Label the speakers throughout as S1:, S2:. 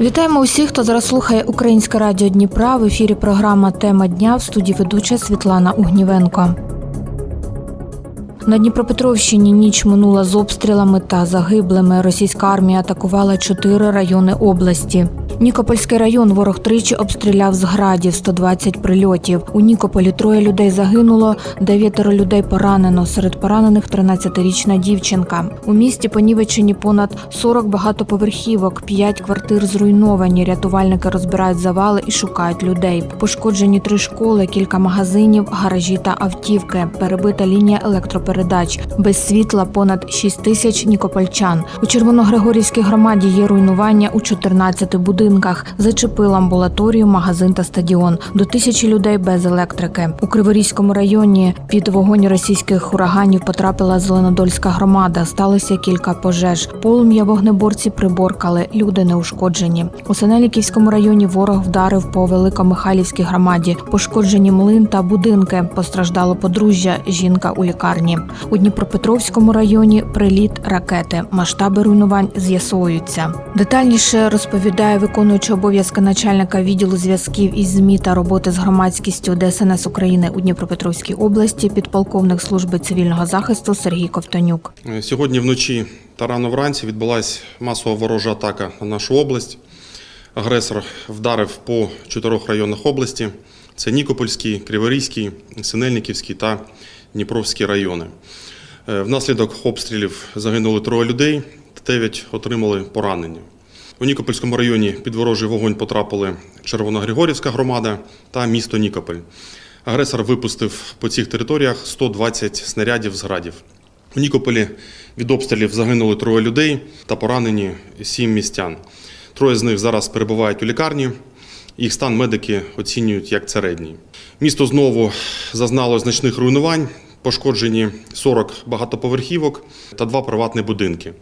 S1: Вітаємо усіх, хто зараз слухає Українське радіо Дніпра. В ефірі програма Тема дня в студії ведуча Світлана Угнівенко. На Дніпропетровщині ніч минула з обстрілами та загиблими. Російська армія атакувала чотири райони області. Нікопольський район ворог тричі обстріляв з градів 120 прильотів. У Нікополі троє людей загинуло, дев'ятеро людей поранено. Серед поранених 13-річна дівчинка. У місті понівечені понад 40 багатоповерхівок, 5 квартир зруйновані. Рятувальники розбирають завали і шукають людей. Пошкоджені три школи, кілька магазинів, гаражі та автівки. Перебита лінія електропередач. Без світла понад 6 тисяч нікопольчан. У Червоногригорівській громаді є руйнування у 14 будинках. Зачепили амбулаторію, магазин та стадіон. До тисячі людей без електрики. У Криворізькому районі під вогонь російських ураганів потрапила Зеленодольська громада. Сталося кілька пожеж. Полум'я вогнеборці приборкали. Люди не ушкоджені. У Синеліківському районі ворог вдарив по Великомихайлівській громаді. Пошкоджені млин та будинки. Постраждало подружжя. Жінка у лікарні. У Дніпропетровському районі приліт ракети. Масштаби руйнувань з'ясовуються. Детальніше розповідає виконуючий обов'язки начальника відділу зв'язків із ЗМІ та роботи з громадськістю ДСНС України у Дніпропетровській області, підполковник служби цивільного захисту Сергій Ковтонюк.
S2: Е, Сьогодні вночі та рано вранці відбулася масова ворожа атака на нашу область. Агресор вдарив по чотирьох районах області: це Нікопольський, Криворізький, Синельниківський та Дніпровський райони. Е, Внаслідок обстрілів загинули троє людей, дев'ять отримали поранення. У Нікопольському районі під ворожий вогонь потрапили Червоногригорівська громада та місто Нікополь. Агресор випустив по цих територіях 120 снарядів з градів. У Нікополі від обстрілів загинули троє людей та поранені сім містян. Троє з них зараз перебувають у лікарні. Їх стан медики оцінюють як середній. Місто знову зазнало значних руйнувань, пошкоджені 40 багатоповерхівок та два приватні будинки.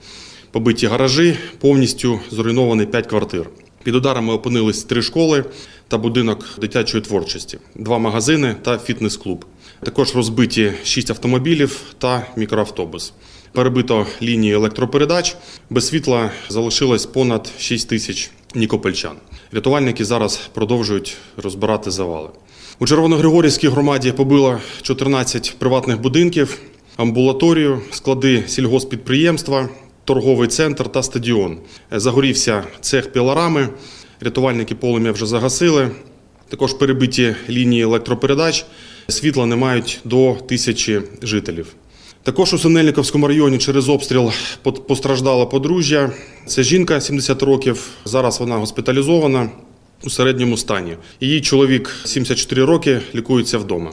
S2: Побиті гаражі, повністю зруйновані 5 квартир. Під ударами опинились три школи та будинок дитячої творчості, два магазини та фітнес-клуб. Також розбиті 6 автомобілів та мікроавтобус. Перебито лінії електропередач. Без світла залишилось понад 6 тисяч нікопольчан. Рятувальники зараз продовжують розбирати завали. У Червоногригорівській громаді побило 14 приватних будинків, амбулаторію, склади сільгоспідприємства, торговий центр та стадіон. Загорівся цех пілорами. Рятувальники полум'я вже загасили. Також перебиті лінії електропередач. Світла не мають до тисячі жителів. Також у Синельниковському районі через обстріл постраждала подружжя. Це жінка 70 років. Зараз вона госпіталізована у середньому стані. Її чоловік 74 роки лікується вдома.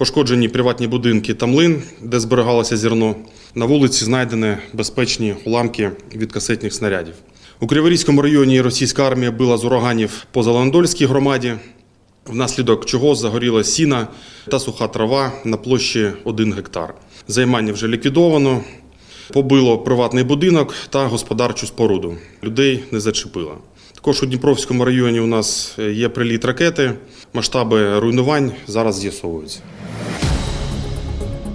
S2: Пошкоджені приватні будинки та млин, де зберігалося зерно. На вулиці знайдені безпечні уламки від касетних снарядів. У Криворізькому районі російська армія била з ураганів по Зеленодольській громаді, внаслідок чого загоріла сіна та суха трава на площі 1 гектар. Займання вже ліквідовано. Побило приватний будинок та господарчу споруду. Людей не зачепило. Також у Дніпровському районі у нас є приліт ракети. Масштаби руйнувань зараз з'ясовуються.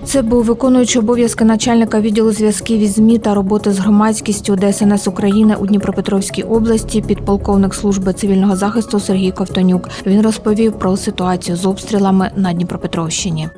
S1: Це був виконуючий обов'язки начальника відділу зв'язків із ЗМІ та роботи з громадськістю ДСНС України у Дніпропетровській області, підполковник служби цивільного захисту Сергій Ковтонюк. Він розповів про ситуацію з обстрілами на Дніпропетровщині.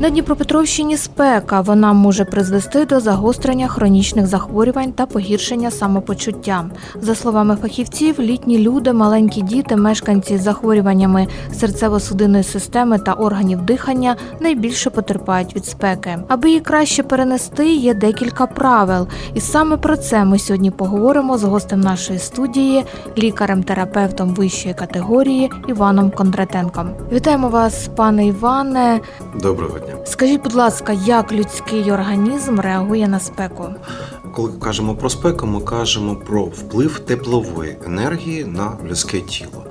S1: На Дніпропетровщині спека вона може призвести до загострення хронічних захворювань та погіршення самопочуття. За словами фахівців, літні люди, маленькі діти, мешканці з захворюваннями серцево-судинної системи та органів дихання найбільше потерпають від спеки. Аби її краще перенести, є декілька правил. І саме про це ми сьогодні поговоримо з гостем нашої студії, лікарем-терапевтом вищої категорії Іваном Кондратенком. Вітаємо вас, пане Іване.
S3: Доброго дня.
S1: Скажіть, будь ласка, як людський організм реагує на спеку?
S3: Коли кажемо про спеку, ми кажемо про вплив теплової енергії на людське тіло.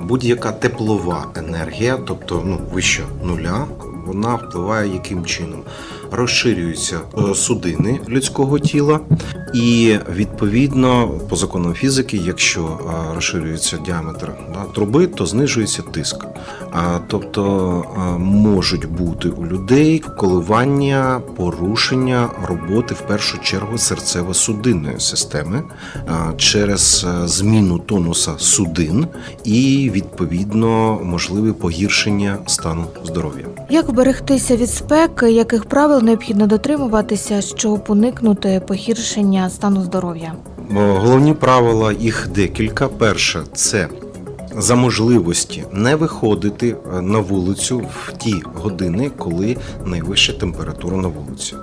S3: Будь-яка теплова енергія, тобто ну, вище нуля, вона впливає яким чином? Розширюються е, судини людського тіла, і відповідно по законам фізики, якщо е, розширюється діаметр да, труби, то знижується тиск. А, тобто е, можуть бути у людей коливання, порушення роботи в першу чергу серцево-судинної системи через зміну тонуса судин і відповідно можливе погіршення стану здоров'я.
S1: Як вберегтися від спеки, яких правил необхідно дотримуватися, щоб уникнути погіршення стану здоров'я?
S3: Головні правила їх декілька. Перше це за можливості не виходити е, на вулицю в ті години, коли найвища температура на вулиці.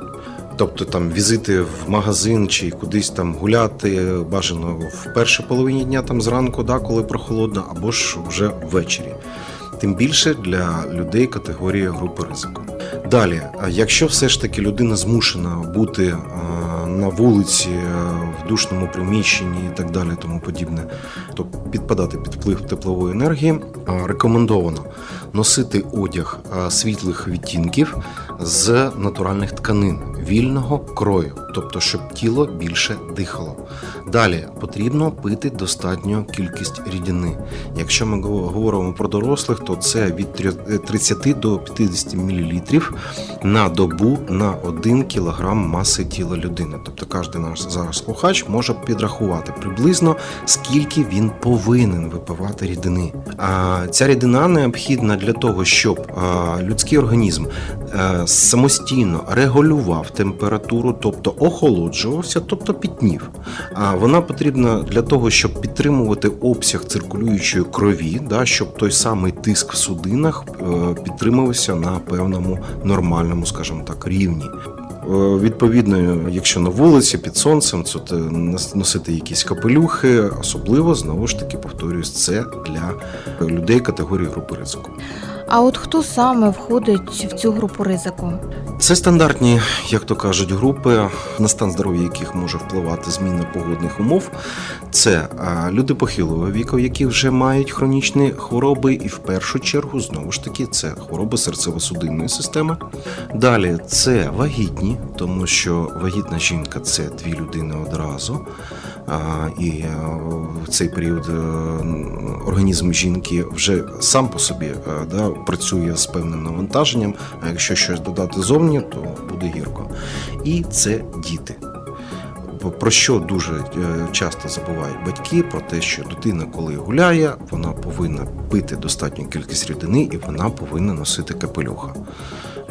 S3: Тобто там візити в магазин чи кудись там гуляти бажано в першій половині дня, там зранку, да, коли прохолодно, або ж вже ввечері. Тим більше для людей категорії групи ризику. Далі, якщо все ж таки людина змушена бути е, на вулиці, е, в душному приміщенні і так далі, тому подібне, то підпадати під вплив теплової енергії, е, рекомендовано носити одяг світлих відтінків з натуральних тканин вільного крою, тобто щоб тіло більше дихало. Далі потрібно пити достатню кількість рідини. Якщо ми говоримо про дорослих, то це від 30 до 50 мл на добу на 1 кг маси тіла людини. Тобто кожен наш зараз слухач може підрахувати приблизно скільки він повинен випивати рідини. А ця рідина необхідна для того, щоб людський організм е, самостійно регулював температуру, тобто охолоджувався, тобто пітнів. А вона потрібна для того, щоб підтримувати обсяг циркулюючої крові, да, щоб той самий тиск в судинах е, підтримувався на певному нормальному, скажімо так, рівні. Е, Відповідно, якщо на вулиці під сонцем, то нос- носити якісь капелюхи, особливо знову ж таки повторюсь, це для людей категорії групи ризику.
S1: А от хто саме входить в цю групу ризику?
S3: Це стандартні, як то кажуть, групи, на стан здоров'я яких може впливати зміна погодних умов. Це люди похилого віку, які вже мають хронічні хвороби, і в першу чергу, знову ж таки, це хвороби серцево-судинної системи. Далі це вагітні, тому що вагітна жінка це дві людини одразу. І е, в цей період е, організм жінки вже сам по собі е, да, працює з певним навантаженням, а якщо щось додати зовні, то буде гірко. І це діти. Про що дуже часто забувають батьки, про те, що дитина, коли гуляє, вона повинна пити достатню кількість рідини і вона повинна носити капелюха.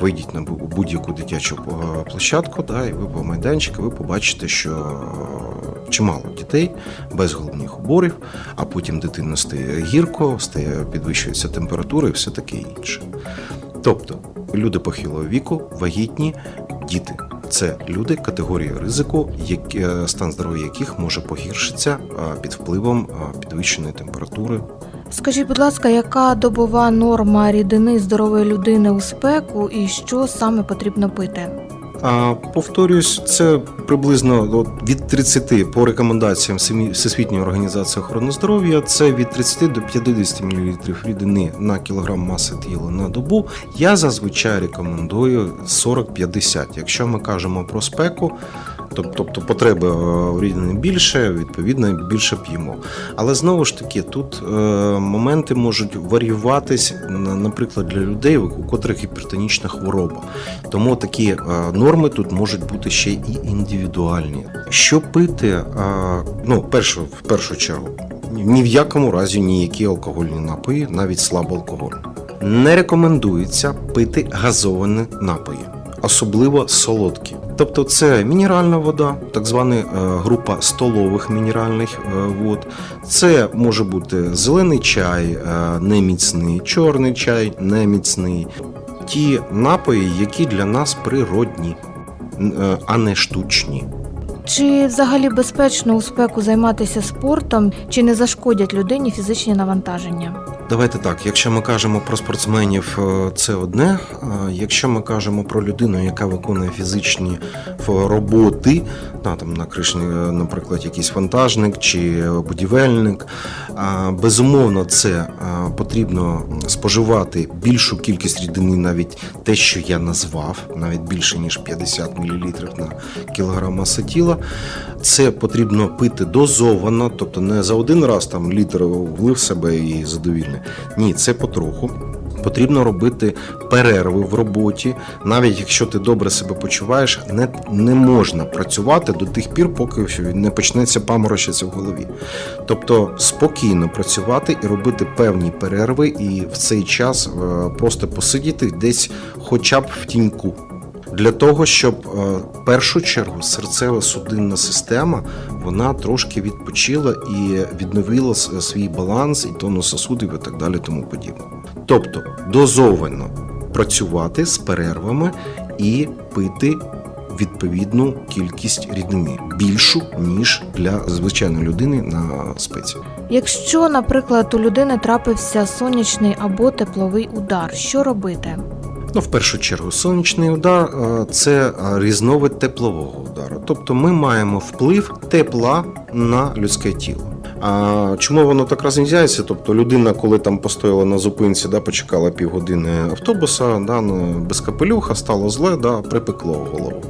S3: Вийдіть на будь-яку дитячу е, площадку, да, і ви по майданчику, ви побачите, що е, чимало дітей без головних уборів, а потім дитина стає гірко, стає підвищується температура і все таке інше. Тобто люди похилого віку, вагітні, діти. Це люди категорії ризику, е, стан здоров'я яких може погіршитися під впливом підвищеної температури
S1: Скажіть, будь ласка, яка добова норма рідини здорової людини у спеку і що саме потрібно пити?
S3: А, повторюсь, це приблизно від 30 по рекомендаціям Всесвітньої організації охорони здоров'я. Це від 30 до 50 мл рідини на кілограм маси тіла на добу. Я зазвичай рекомендую 40-50. Якщо ми кажемо про спеку, тобто потреби е, рідини більше, відповідно більше п'ємо. Але знову ж таки, тут е, моменти можуть варіюватись, наприклад, для людей, у котрих гіпертонічна хвороба. Тому такі е, норми тут можуть бути ще і індивідуальні. Що пити? Ну, перше, в першу чергу, ні в якому разі ніякі алкогольні напої, навіть слабоалкогольні. Не рекомендується пити газовані напої, особливо солодкі. Тобто це мінеральна вода, так звана е, група столових мінеральних е, вод. Це може бути зелений чай, е, неміцний, чорний чай, неміцний. Ті напої, які для нас природні, а не штучні.
S1: Чи взагалі безпечно у спеку займатися спортом, чи не зашкодять людині фізичні навантаження?
S3: Давайте так. Якщо ми кажемо про спортсменів, е, це одне. Якщо ми кажемо про людину, яка виконує фізичні роботи, да, там на кришні, е, наприклад, якийсь вантажник чи будівельник, безумовно, це потрібно споживати більшу кількість рідини, навіть те, що я назвав, навіть більше ніж 50 мл на кілограм маси. Це потрібно пити дозовано, тобто не за один раз там літр влив себе і задовільне. Ні, це потроху. Потрібно робити перерви в роботі, навіть якщо ти добре себе почуваєш, не, не можна працювати до тих пір, поки не почнеться паморочитися в голові. Тобто спокійно працювати і робити певні перерви, і в цей час е, просто посидіти десь, хоча б в тіньку. Для того, щоб е, в першу чергу серцево-судинна система вона трошки відпочила і відновила свій баланс і тонус сосудів і так далі, тому подібне. Тобто дозовано працювати з перервами і пити відповідну кількість рідини більшу ніж для звичайної людини на спеці.
S1: Якщо, наприклад, у людини трапився сонячний або тепловий удар, що робити?
S3: Ну, в першу чергу, сонячний удар е, це е, різновид теплового удару. Тобто ми маємо вплив тепла на людське тіло. А чому воно так розрізняється? Тобто людина, коли там постояла на зупинці, да, почекала півгодини автобуса, да, ну, без капелюха, стало зле, да, припекло голову.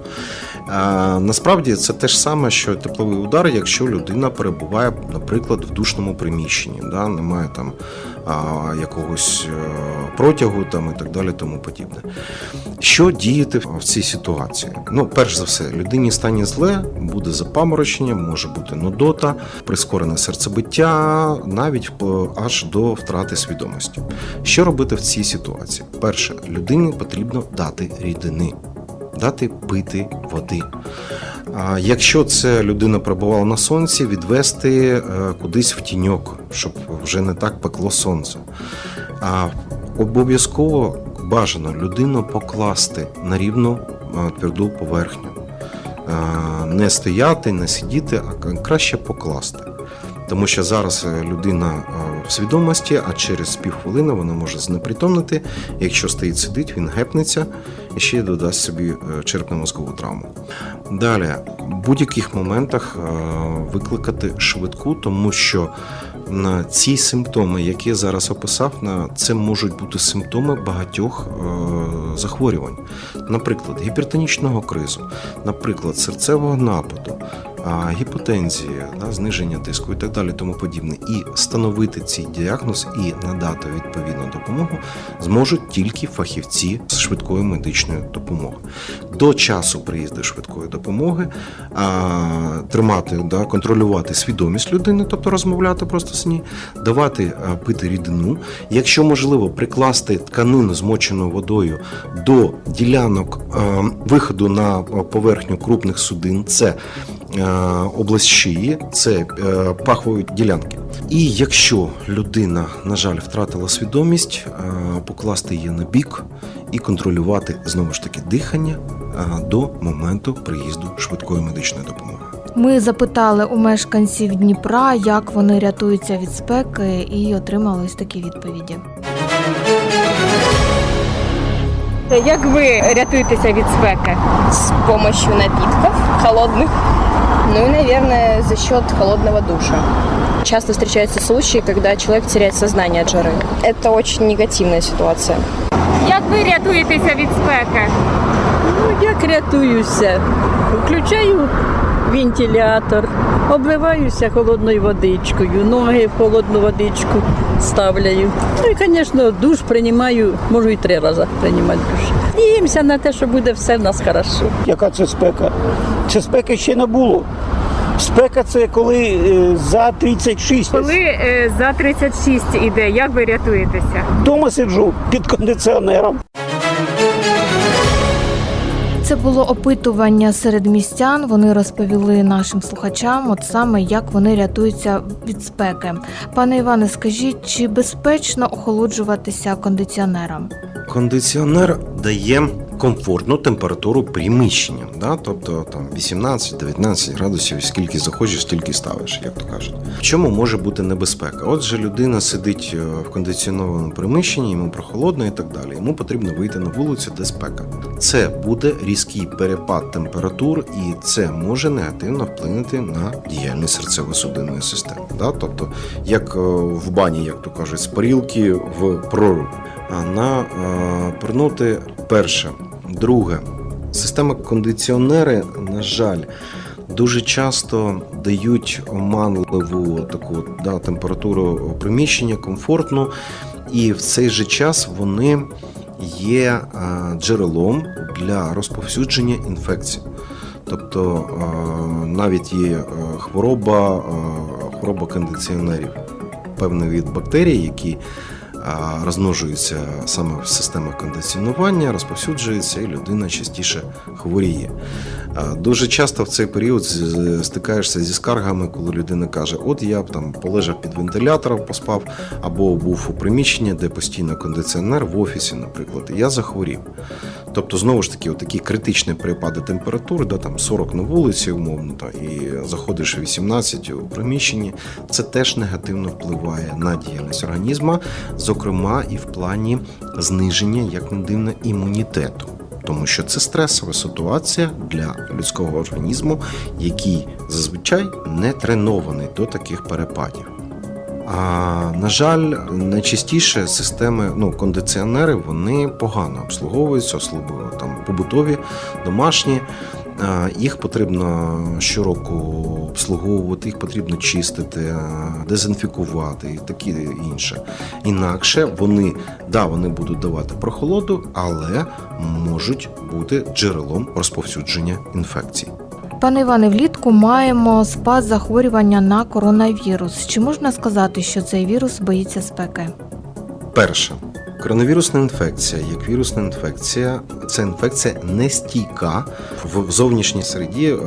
S3: А, насправді це те ж саме, що тепловий удар, якщо людина перебуває, наприклад, в душному приміщенні, да, немає там якогось е, протягу там, і так далі, тому подібне. Що діяти в цій ситуації? Ну, перш за все, людині стані зле, буде запаморочення, може бути нудота, прискорене серцебиття, навіть аж до втрати свідомості. Що робити в цій ситуації? Перше, людині потрібно дати рідини. Дати пити води. Якщо це людина перебувала на сонці, відвести е, кудись в тіньок, щоб вже не так пекло сонце. Обов'язково бажано людину покласти на рівну е, тверду поверхню. Е, Не стояти, не сидіти, а краще покласти. Тому що зараз е, людина е, в свідомості, а через півхвилини вона може знепритомнити. Якщо стоїть сидить, він гепнеться і ще додасть собі е, черепно-мозкову травму. Далі, в будь-яких моментах викликати швидку, тому що на ці симптоми, які я зараз описав, на це можуть бути симптоми багатьох захворювань, наприклад, гіпертонічного кризу, наприклад, серцевого нападу, гіпотензії, да, зниження тиску і так далі, тому подібне. І встановити цей діагноз і надати відповідну допомогу зможуть тільки фахівці з швидкої медичної допомоги. До часу приїзду швидкої допомоги тримати, да, контролювати свідомість людини, тобто розмовляти просто з ній, давати пити рідину, якщо можливо, прикласти тканину змочену водою до ділянок виходу на поверхню крупних судин. Це е, область шиї, це е, пахові ділянки. І якщо людина, на жаль, втратила свідомість, е, покласти її на бік і контролювати знову ж таки дихання до моменту приїзду швидкої медичної допомоги.
S1: Ми запитали у мешканців Дніпра, як вони рятуються від спеки, і отримали ось такі відповіді.
S4: Як ви рятуєтеся від спеки?
S5: с помощью напитков холодных. Ну и, наверное, за счет холодного душа. Часто встречаются случаи, когда человек теряет сознание от жары. Это очень негативная ситуация.
S4: Як ви рятуєтеся від спеки?
S6: Ну, як рятуюся? Включаю вентилятор, обливаюся холодною водичкою, ноги в холодну водичку ставляю. Ну і, звісно, душ приймаю, можу і три рази приймати душ. Діємося на те, що буде все в нас хорошо.
S7: Яка це спека? Це спеки ще не було. Спека це коли е, за 36.
S4: Коли е, за 36 іде, як ви рятуєтеся?
S7: Дома сиджу під кондиціонером.
S1: Це було опитування серед містян. Вони розповіли нашим слухачам, от саме як вони рятуються від спеки. Пане Іване, скажіть, чи безпечно охолоджуватися кондиціонером?
S3: Кондиціонер дає комфортну температуру приміщення, да? тобто там 18-19 градусів, скільки захочеш, стільки ставиш, як то кажуть. В чому може бути небезпека? Отже, людина сидить е, в кондиціонованому приміщенні, йому прохолодно і так далі. Йому потрібно вийти на вулицю, де спека. Це буде різкий перепад температур, і це може негативно вплинути на діяльність серцево-судинної системи. Да? Тобто, як е, в бані, як то кажуть, з парілки в проруб. На е, пирнути перше. Друге, система кондиціонери, на жаль, дуже часто дають оманливу таку да, температуру приміщення, комфортну, і в цей же час вони є е, джерелом для розповсюдження інфекцій. Тобто е, навіть є е, хвороба, хвороба кондиціонерів, певний від бактерій, які а, розмножуються саме в системах кондиціонування, розповсюджується, і людина частіше хворіє. Дуже часто в цей період стикаєшся зі скаргами, коли людина каже: От я там полежав під вентилятором, поспав, або був у приміщенні, де постійно кондиціонер в офісі, наприклад, і я захворів. Тобто, знову ж таки, такі критичні перепади температури, да, там 40 на вулиці, умовно, та, і заходиш 18 у приміщенні, це теж негативно впливає на діяльність організму, зокрема і в плані зниження, як не дивно, імунітету. Тому що це стресова ситуація для людського організму, який зазвичай не тренований до таких перепадів. А на жаль, найчастіше системи, ну, кондиціонери, вони погано обслуговуються, особливо там побутові, домашні. Їх потрібно щороку обслуговувати, їх потрібно чистити, дезінфікувати і таке інше. Інакше вони, да, вони будуть давати прохолоду, але можуть бути джерелом розповсюдження інфекцій.
S1: Пане Іване, влітку маємо спад захворювання на коронавірус. Чи можна сказати, що цей вірус боїться спеки?
S3: Перше, коронавірусна інфекція, як вірусна інфекція, це інфекція нестійка в зовнішній середі, е,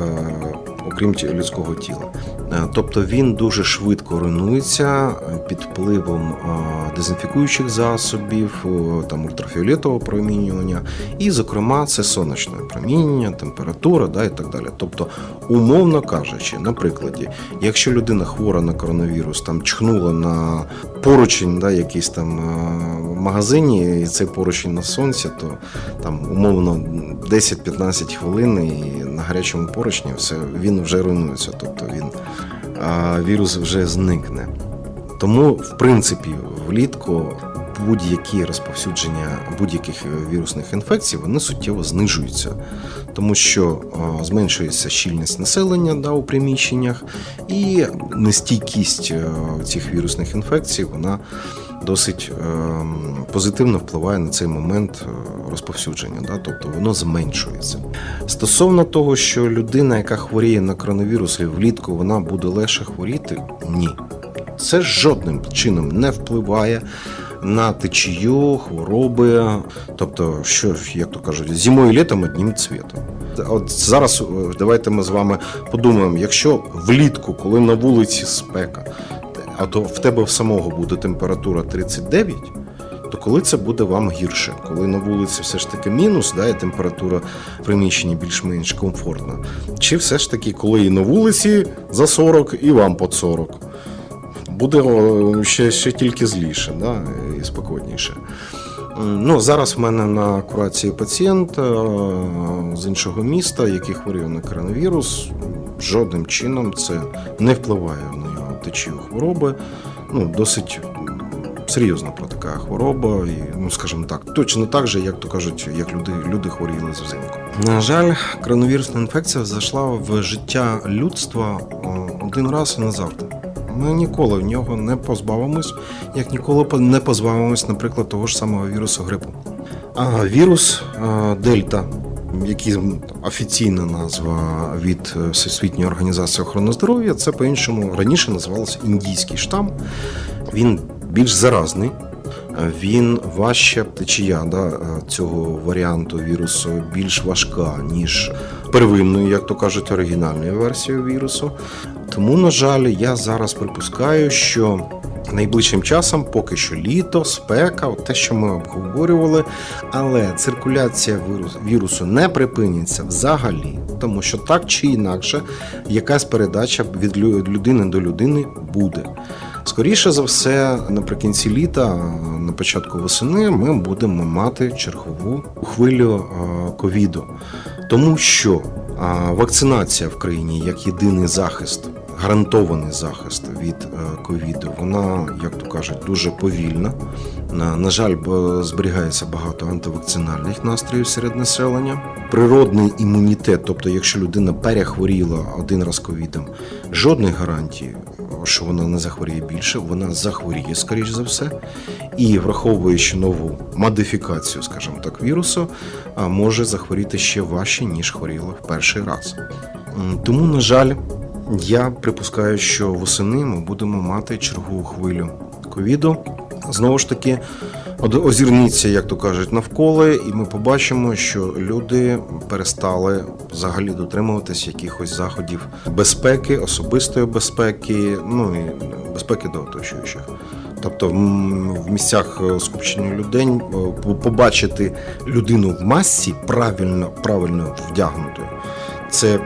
S3: окрім людського тіла. Е, Тобто він дуже швидко руйнується е, під впливом е, дезінфікуючих засобів, там ультрафіолетового промінювання, і, зокрема, це сонячне промінювання, температура да, і так далі. Тобто, умовно кажучи, на прикладі, якщо людина хвора на коронавірус, там чхнула на поручень, да, якийсь там магазині, і цей поручень на сонці, то там умовно 10-15 хвилин і на гарячому поручні все він вже руйнується, тобто він а, вірус вже зникне. Тому, в принципі, влітку будь-які розповсюдження будь-яких вірусних інфекцій вони суттєво знижуються, тому що зменшується щільність населення да, у приміщеннях, і нестійкість е, цих вірусних інфекцій вона досить ем, позитивно впливає на цей момент е, розповсюдження, да, тобто воно зменшується. Стосовно того, що людина, яка хворіє на коронавірус і влітку, вона буде легше хворіти, ні. Це жодним чином не впливає на течію, хвороби. Тобто, що, як то кажуть, зимою і літом одним цвітом. От зараз е, давайте ми з вами подумаємо, якщо влітку, коли на вулиці спека, а то в тебе в самого буде температура 39, то коли це буде вам гірше? Коли на вулиці все ж таки мінус, да, і температура в приміщенні більш-менш комфортна? Чи все ж таки, коли і на вулиці за 40, і вам під 40? Буде ще, ще тільки зліше да, і спокійніше. Ну, зараз в мене на курації пацієнт з іншого міста, який хворів на коронавірус. Жодним чином це не впливає на його течію хвороби. Ну, досить серйозна про така хвороба, і, ну, скажімо так, точно так же, як то кажуть, як люди, люди хворіли взимку. На жаль, коронавірусна інфекція зайшла в життя людства один раз і назавжди. Ми ніколи в нього не позбавимось, як ніколи не позбавимось, наприклад, того ж самого вірусу грипу. А вірус Дельта, який офіційна назва від е, Всесвітньої організації охорони здоров'я, це по-іншому раніше називалося індійський штам. Він більш заразний. е, Він важче течія да, е, цього варіанту вірусу більш важка, ніж первинної, як то кажуть, оригінальної версії вірусу. Тому, на жаль, я зараз припускаю, що Найближчим часом поки що літо, спека, от те, що ми обговорювали, але циркуляція вірусу не припиниться взагалі, тому що так чи інакше якась передача від людини до людини буде. Скоріше за все, наприкінці літа, на початку восени, ми будемо мати чергову хвилю ковіду, тому що вакцинація в країні як єдиний захист, гарантований захист від е, ковіду, вона, як то кажуть, дуже повільна. На, на жаль, зберігається багато антивакцинальних настроїв серед населення. Природний імунітет, тобто, якщо людина перехворіла один раз ковідом, жодних гарантій, що вона не захворіє більше, вона захворіє, скоріш за все. І враховуючи нову модифікацію, скажімо так, вірусу, може захворіти ще важче, ніж хворіла в перший раз. Тому, на жаль, я припускаю, що восени ми будемо мати чергову хвилю ковіду. Знову ж таки, озирніться, як то кажуть, навколо, і ми побачимо, що люди перестали взагалі дотримуватись якихось заходів безпеки, особистої безпеки, ну і безпеки до оточуючих. Тобто в місцях е, скупчення людей е, побачити людину в масці правильно, правильно вдягнутою, це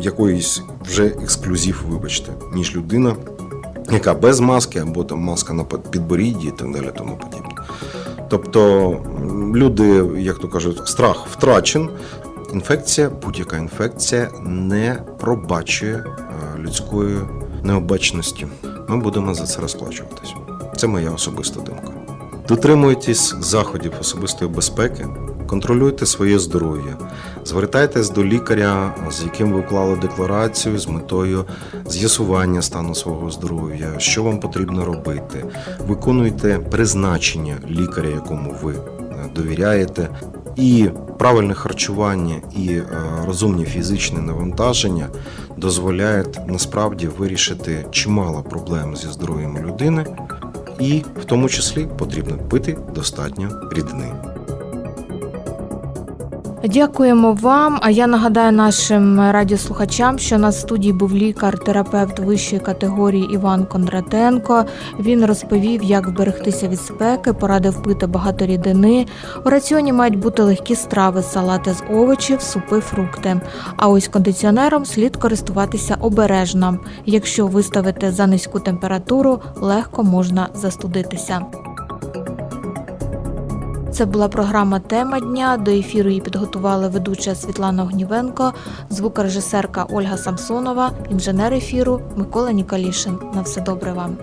S3: якоїсь вже ексклюзив, вибачте, ніж людина, яка без маски, або там маска на підборідді і так далі, тому подібне. Тобто люди, як то кажуть, страх втрачен. Інфекція, будь-яка інфекція не пробачує е, людської необачності. Ми будемо за це розплачуватись. Це моя особиста думка. Дотримуйтесь заходів особистої безпеки, контролюйте своє здоров'я, звертайтесь до лікаря, з яким ви вклали декларацію з метою з'ясування стану свого здоров'я, що вам потрібно робити. Виконуйте призначення лікаря, якому ви е, довіряєте. І правильне харчування і е, розумні фізичні навантаження дозволяють насправді вирішити чимало проблем зі здоров'ям людини, і в тому числі потрібно пити достатньо рідини.
S1: Дякуємо вам. А я нагадаю нашим радіослухачам, що на студії був лікар-терапевт вищої категорії Іван Кондратенко. Він розповів, як вберегтися від спеки, порадив пити багато рідини. У раціоні мають бути легкі страви, салати з овочів, супи, фрукти. А ось кондиціонером слід користуватися обережно. Якщо виставити за низьку температуру, легко можна застудитися. Це була програма Тема дня. До ефіру її підготували ведуча Світлана Огнівенко, звукорежисерка Ольга Самсонова, інженер ефіру Микола Ніколішин. На все добре вам.